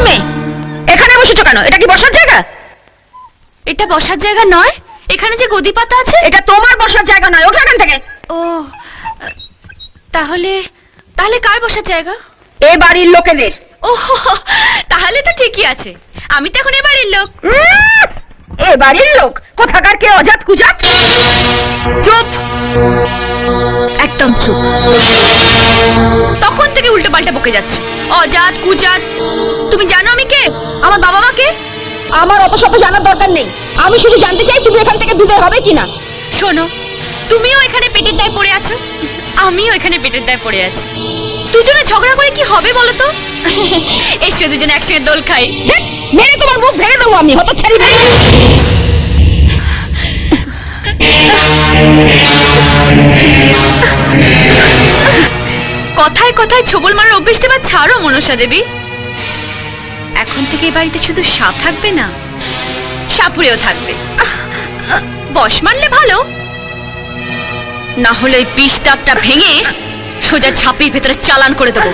এই মেয়ে? এখানে বসেছো কেন? এটা কি বসার জায়গা? এটা বসার জায়গা নয়। এখানে যে গদি পাতা আছে? এটা তোমার বসার জায়গা নয়। ওঠো এখান থেকে। ও তাহলে তাহলে কার বসার জায়গা? এ বাড়ির লোকেদের। ও তাহলে তো ঠিকই আছে। আমি তো এখন এ বাড়ির লোক। এ বাড়ির লোক? কোথাকার কে অজাত কুজাত? চুপ। একদম চুপ। তখন থেকে উল্টো পাল্টা বকে যাচ্ছ। অজাত কুজাত। তুমি জানো আমি কে? আমার বাবা মা কে? আমার অত শত জানার দরকার নেই। আমি শুধু জানতে চাই তুমি এখান থেকে বিদায় হবে কিনা। শোনো তুমিও এখানে পেটের দায় পড়ে আছো। আমিও এখানে পেটের দায় পড়ে আছি। দুজনে ঝগড়া করে কি হবে বলো তো? এসো দুজনে একসঙ্গে দোল খাই। মেরে তোমার মুখ ভেঙে দেবো আমি হতো ছাড়ি কথায় কথায় ছবল মারার অভ্যেসটা বা ছাড়ো মনসা দেবী এখন থেকে বাড়িতে শুধু সাপ থাকবে না? সাপুরেও থাকবে। বস মারলে ভালো। না হলে বিষ দাঁতটা ভেঙে সোজা ছাপির ভেতরে চালান করে দেবো।